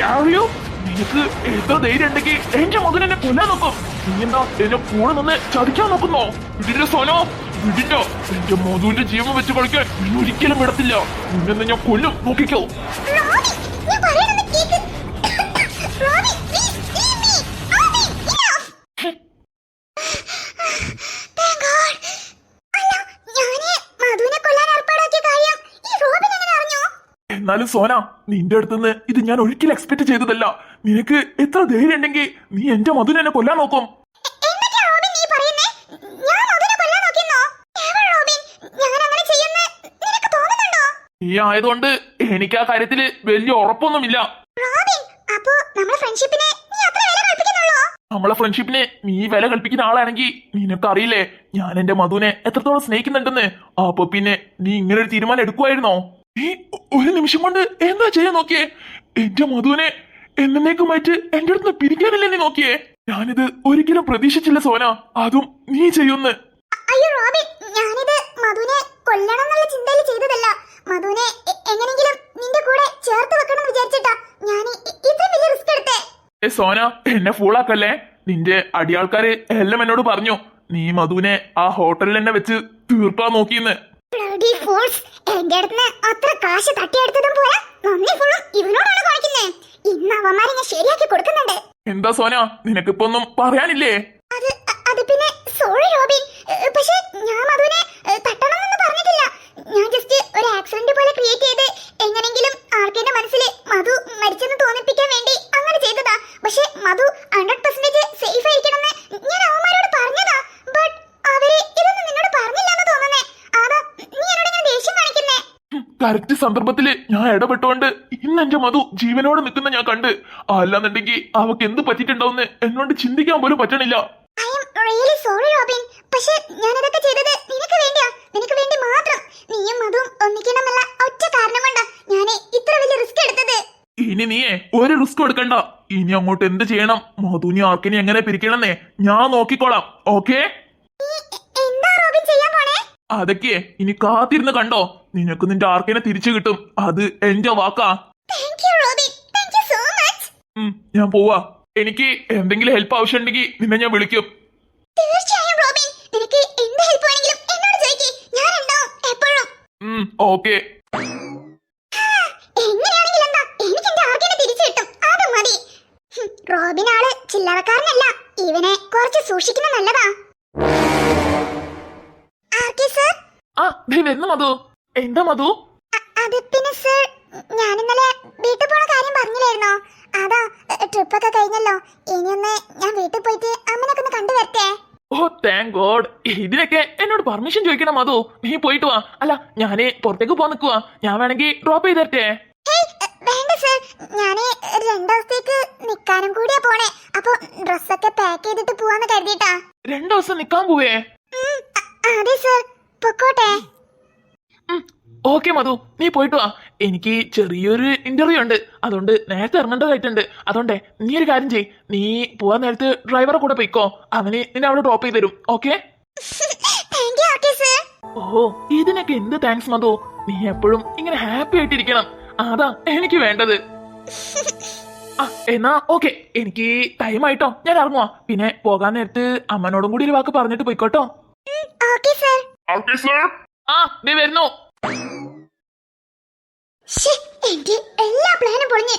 ഡാരിയോ നിനക്ക് എന്താ ധൈര്യം ഉണ്ടെങ്കിൽ എന്റെ മകൻ എന്നെ കൊല്ലാൻ നോക്കും. നീ എന്താ എന്നെ കൂടെ നിന്ന് ചതിക്കാൻ നോക്കുന്നോ? ഇതിന്റെ സ്വനോ ഇതിന്റെ എന്റെ മധുവിന്റെ ജീവൻ വെച്ച് കളിക്കാൻ നീ ഒരിക്കലും വിടത്തില്ല. നിന്നെ ഞാൻ കൊല്ലും. നോക്കിക്കോ. എന്നാലും സോന നിന്റെ അടുത്തുനിന്ന് ഇത് ഞാൻ ഒരിക്കലും എക്സ്പെക്ട് ചെയ്തതല്ല. നിനക്ക് എത്ര ധൈര്യം ഉണ്ടെങ്കിൽ നീ എന്റെ മധുവിനെ എന്നെ കൊല്ലാൻ നോക്കും. നീ ആയതുകൊണ്ട് എനിക്ക് ആ കാര്യത്തിൽ വലിയ ഉറപ്പൊന്നുമില്ല. നമ്മളെ ഫ്രണ്ട്ഷിപ്പിനെ നീ വില കൽപ്പിക്കുന്ന ആളാണെങ്കിൽ നിനക്കറിയില്ലേ ഞാൻ എന്റെ മധുവിനെ എത്രത്തോളം സ്നേഹിക്കുന്നുണ്ടെന്ന്. അപ്പൊ പിന്നെ നീ ഇങ്ങനെ ഒരു തീരുമാനം എടുക്കുമായിരുന്നോ നീ ഒരു നിമിഷം കൊണ്ട് എന്താ ചെയ്യാൻ നോക്കിയേ? എന്റെ മധുവിനെ എന്നേക്കുമായിട്ട് എന്റെ അടുത്ത് പിരിക്കാനല്ലേ നീ നോക്കിയേ? ഞാനിത് ഒരിക്കലും പ്രതീക്ഷിച്ചില്ല സോന. അതും നീ ചെയ്യുന്ന. അയ്യോ റോബിൻ ഞാനിത് മധുവിനെ കൊല്ലണം എന്നുള്ള ചിന്തയിൽ ചെയ്തതല്ല. മധുവിനെ എ- എങ്ങനെങ്കിലും നിന്റെ കൂടെ ചേർത്ത് വെക്കണം എന്ന് വിചാരിച്ചിട്ടാ ഞാൻ വലിയ റിസ്ക് എടുത്തേ. ഏ സോന എന്നെ ഫൂളാക്കല്ലേ നിന്റെ അടിയാൾക്കാര് എല്ലാം എന്നോട് പറഞ്ഞു. നീ മധുവിനെ ആ ഹോട്ടലിൽ തന്നെ വെച്ച് തീർപ്പാ നോക്കിയെന്ന് എന്റെ അടുത്ത് അത്ര കാശ് തട്ടിയെടുത്തതും പോരാ. നന്ദി ഫുള്ളും ഇവനോടാണ് കാണിക്കുന്നേ ഇന്ന് അവന്മാരെ ഞാൻ ശരിയാക്കി കൊടുക്കുന്നുണ്ട്. എന്താ സോന? നിനക്കിപ്പോ ഒന്നും പറയാനില്ലേ? അത് അത് പിന്നെ സോറി റോബിൻ. പക്ഷേ ഞാൻ മധുവിനെ തട്ടണമെന്ന് പറഞ്ഞിട്ടില്ല. ഞാൻ ജസ്റ്റ് ഒരു ആക്സിഡന്റ് പോലെ ക്രിയേറ്റ് ചെയ്ത് എങ്ങനെങ്കിലും ആർക്കെന്റെ മനസ്സിൽ മധു മരിച്ചെന്ന് തോന്നിപ്പിക്കാൻ വേണ്ടി അങ്ങനെ ചെയ്തതാ പക്ഷെ മധു ഹൺഡ്രഡ് പെർസെന്റേജ് സേഫ് ആയിരിക്കണമെന്ന് ഞാൻ അവന്മാരോട് പറഞ്ഞതാ ബട്ട് അവർ ഇതൊന്നും നിന്നോട് പറഞ്ഞില്ലെന്ന് തോന്നുന്നേ അതാ നീ എന്നോട് ഇങ്ങനെ ദേഷ്യം കാണിക്കുന്നേ കറക്റ്റ് സന്ദർഭത്തിൽ ഞാൻ ഇടപെട്ടോണ്ട് ഇന്ന് എന്റെ മധു ജീവനോടെ നിൽക്കുന്ന ഞാൻ കണ്ട്. അല്ലാന്നുണ്ടെങ്കിൽ അവക്ക് എന്ത് പറ്റിയിട്ടുണ്ടാവുന്ന് എന്നോട് ചിന്തിക്കാൻ പോലും പറ്റണില്ല. I'm really sorry Robin. പക്ഷെ ഞാൻ ഇതൊക്കെ ചെയ്തത് നിനക്ക് വേണ്ടിയാ. നിനക്ക് വേണ്ടി മാത്രം. നീയും മധുവും ഒന്നിക്കണമെന്നുള്ള ഒറ്റ കാരണം കൊണ്ടാ ഞാൻ ഇത്ര വലിയ റിസ്ക് എടുത്തത്. ഇനി നീയേ ഒരു റിസ്ക് എടുക്കണ്ട ഇനി അങ്ങോട്ട് എന്ത് ചെയ്യണം? മധുനി ആർക്കിനി എങ്ങനെ പിരിക്കണമെന്നേ ഞാൻ നോക്കിക്കോളാം. ഓക്കേ അതൊക്കെ ഇനി കാത്തിരുന്ന് കണ്ടോ? നിനക്ക് നിന്റെ ആർക്കിനെ തിരിച്ചു കിട്ടും. അത് എന്റെ വാക്കാ. ഉം, ഞാൻ പോവാ. എനിക്ക് എന്തെങ്കിലും ഹെൽപ്പ് ആവശ്യമുണ്ടെങ്കിൽ നിന്നെ ഞാൻ വിളിക്കും. തീർച്ചയായും റോബിൻ നിനക്ക് എന്ത് ഹെൽപ്പ് വേണമെങ്കിലും എന്നോട് ചോദിക്കേ. ഞാൻ ഉണ്ടാവും എപ്പോഴും. ഉം ഓക്കെ എങ്ങനെയാണെങ്കിലും എന്താ? എനിക്ക് എന്റെ തിരിച്ചു കിട്ടും. അത് മതി. ഹും, റോബിൻ ആൾ ചില്ലറക്കാരനല്ല. ഇവനെ കുറച്ച് നല്ലതാ. ആർക്കി സർ? ആ നീ വരുന്നു മധു. എന്താ മധു? അത് പിന്നെ സർ ഞാൻ ഇന്നലെ വീട്ടിൽ പോണ കാര്യം പറഞ്ഞില്ലായിരുന്നോ? അതാ ട്രിപ്പ് ഒക്കെ കഴിഞ്ഞല്ലോ. ഇനിയൊന്ന് ഞാൻ വീട്ടിൽ പോയിട്ട് അമ്മനൊക്കെ ഒന്ന് കണ്ടു വരട്ടെ. ഓ താങ്ക് ഗോഡ് ഇതിനൊക്കെ എന്നോട് പെർമിഷൻ ചോദിക്കണം മധു. നീ പോയിട്ട് വാ. അല്ല ഞാൻ പുറത്തേക്ക് പോവാൻ നിൽക്കുവാ ഞാൻ വേണമെങ്കിൽ ഡ്രോപ്പ് ചെയ്ത് തരട്ടെ. വേണ്ട സർ. ഞാൻ രണ്ടു നിക്കാനും കൂടിയാ പോണേ. അപ്പൊ ഡ്രസ്സൊക്കെ പാക്ക് ചെയ്തിട്ട് പോവാന്ന് കരുതിട്ടാ രണ്ടു ദിവസം നിക്കാൻ പോവേ. അതെ സർ. പൊക്കോട്ടെ. ഓക്കെ മധു നീ പോയിട്ട് വാ. എനിക്ക് ചെറിയൊരു ഇന്റർവ്യൂ ഉണ്ട്. അതുകൊണ്ട് നേരത്തെ ഇറങ്ങേണ്ടതായിട്ടുണ്ട് അതുകൊണ്ട് നീ ഒരു കാര്യം ചെയ് നീ പോവാൻ നേരത്ത് ഡ്രൈവറെ കൂടെ പോയിക്കോ. അവന് നിന്നെ അവിടെ ഡ്രോപ്പ് ചെയ്ത് തരും. ഓക്കെ? ഓ ഇതിനൊക്കെ എന്ത് താങ്ക്സ് മധു? നീ എപ്പോഴും ഇങ്ങനെ ഹാപ്പി ആയിട്ടിരിക്കണം. അതാ എനിക്ക് വേണ്ടത്. ആ എന്നാ ഓക്കെ. എനിക്ക് ടൈം ആയിട്ടോ. ഞാൻ ഇറങ്ങുവാ. പിന്നെ പോകാൻ നേരത്ത് അമ്മനോടും കൂടി ഒരു വാക്ക് പറഞ്ഞിട്ട് പോയിക്കോട്ടോ. ഓക്കെ സർ ആ നീ വരുന്നു. എന്റെ എല്ലാ പ്ലാനും പൊളിഞ്ഞ്.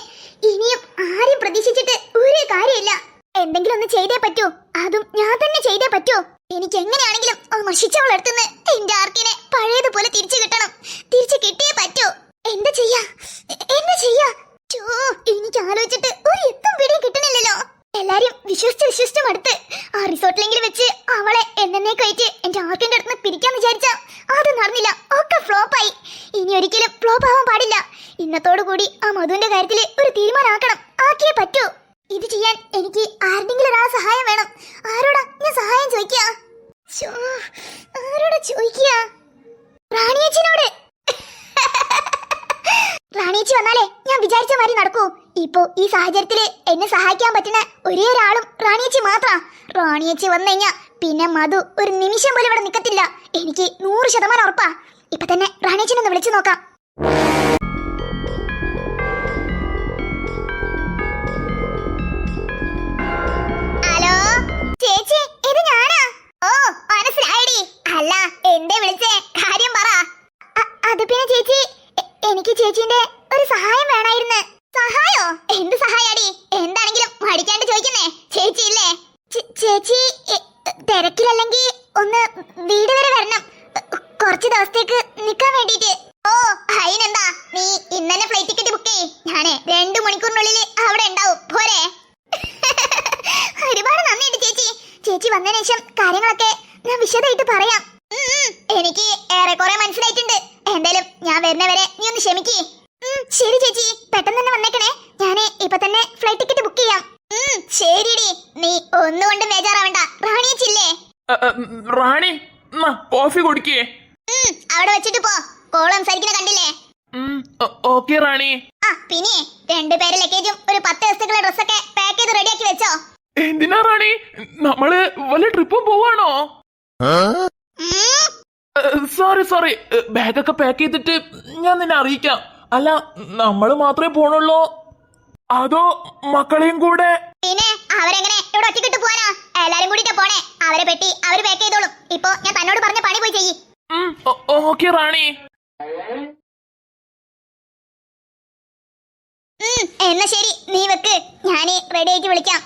ഇനിയും ആരും പ്രതീക്ഷിച്ചിട്ട് ഒരു കാര്യമില്ല. എന്തെങ്കിലും ഒന്ന് ചെയ്തേ പറ്റൂ. അതും ഞാൻ തന്നെ ചെയ്തേ പറ്റൂ. എനിക്ക് എങ്ങനെയാണെങ്കിലും നശിച്ചവളെടുത്തുനിന്ന് എന്റെ ആർക്കിനെ പഴയതുപോലെ തിരിച്ചു കിട്ടണം. തിരിച്ചു കിട്ടിയേ പറ്റൂ. എന്താ ചെയ്യാ? എന്താ ചെയ്യാ? ചോ എനിക്ക് ആലോചിച്ചിട്ട് ഒരു എത്തും പിടിയും കിട്ടണില്ലല്ലോ. എല്ലാരും വിശ്വസിച്ച് വിശ്വസിച്ച് മടുത്ത് ആ റിസോർട്ടിലെങ്കിലും വെച്ച് അവളെ എന്നേക്കായിട്ട് എന്റെ ആർക്കിന്റെ അടുത്ത് പിരിക്കാൻ വിചാരിച്ച അത് നടന്നില്ല ഒക്കെ ഫ്ലോപ്പായി ഇനി ഒരിക്കലും ഫ്ലോപ്പ് ആവാൻ പാടില്ല ഇന്നത്തോടു കൂടി ആ മധുവിന്റെ കാര്യത്തിൽ ഒരു തീരുമാനമാക്കണം. ആക്കിയേ പറ്റൂ. ഇത് ചെയ്യാൻ എനിക്ക് ആരുടെങ്കിലും ഒരാൾ സഹായം വേണം. ആരോടാ ഞാൻ സഹായം ചോദിക്കുക? ആരോടാ ചോദിക്കുക? റാണിയച്ചിനോട്. റാണിയച്ചി വന്നാലേ ഞാൻ വിചാരിച്ച മാതിരി നടക്കൂ. ഇപ്പോ ഈ സാഹചര്യത്തിൽ എന്നെ സഹായിക്കാൻ പറ്റുന്ന ഒരേ ഒരാളും റാണിയച്ചി മാത്രാ. റാണിയച്ചി വന്നു കഴിഞ്ഞാ പിന്നെ മധു ഒരു നിമിഷം പോലും ഇവിടെ നിക്കത്തില്ല. എനിക്ക് നൂറ് ശതമാനം ഉറപ്പാ. ഇപ്പൊ തന്നെ റാണിയച്ചിനൊന്ന് വിളിച്ചു നോക്കാം. എന്തായാലും ഞാൻ വരുന്നവരെ നീ ഒന്ന് ക്ഷമിക്കേ. ശരി ചേച്ചി പെട്ടെന്ന് തന്നെ വന്നേക്കണേ. ഞാൻ ഇപ്പൊ തന്നെ ഫ്ലൈറ്റ് ടിക്കറ്റ് ബുക്ക് ചെയ്യാം. ശരിടി. നീ ഒന്നുകൊണ്ടും ബേജാറാവണ്ട. റാണി ചില്ലേ റാണി കോഫി കുടിക്കേ. അവിടെ വെച്ചിട്ട് പോ. കോൾ സംസാരിക്കുന്ന കണ്ടില്ലേ? ഓക്കെ റാണി. ആ പിന്നെ രണ്ടുപേരെ ലഗേജും ഒരു പത്ത് ദിവസത്തേക്കുള്ള ഡ്രസ്സൊക്കെ പാക്ക് ചെയ്ത് റെഡിയാക്കി വെച്ചോ. എന്തിനാ റാണി? നമ്മൾ വല്ല ട്രിപ്പും പോവാണോ? സോറി സോറി ബാഗൊക്കെ പാക്ക് ചെയ്തിട്ട് ഞാൻ നിന്നെ അറിയിക്കാം. അല്ല നമ്മൾ മാത്രമേ പോണുള്ളൂ. അതോ മക്കളെയും കൂടെ? പിന്നെ അവരെങ്ങനെ ഇവിടെ ഒറ്റക്കിട്ട് പോവാനാ? എല്ലാരും കൂടിട്ട് പോണേ. അവരെ പെട്ടി അവർ പാക്ക് ചെയ്തോളും. ഇപ്പൊ ഞാൻ തന്നോട് പറഞ്ഞ പണി പോയി ചെയ്യ്. ഓക്കെ റാണി. എന്നാ ശരി. നീ വെക്ക്. ഞാൻ റെഡി ആയിട്ട് വിളിക്കാം.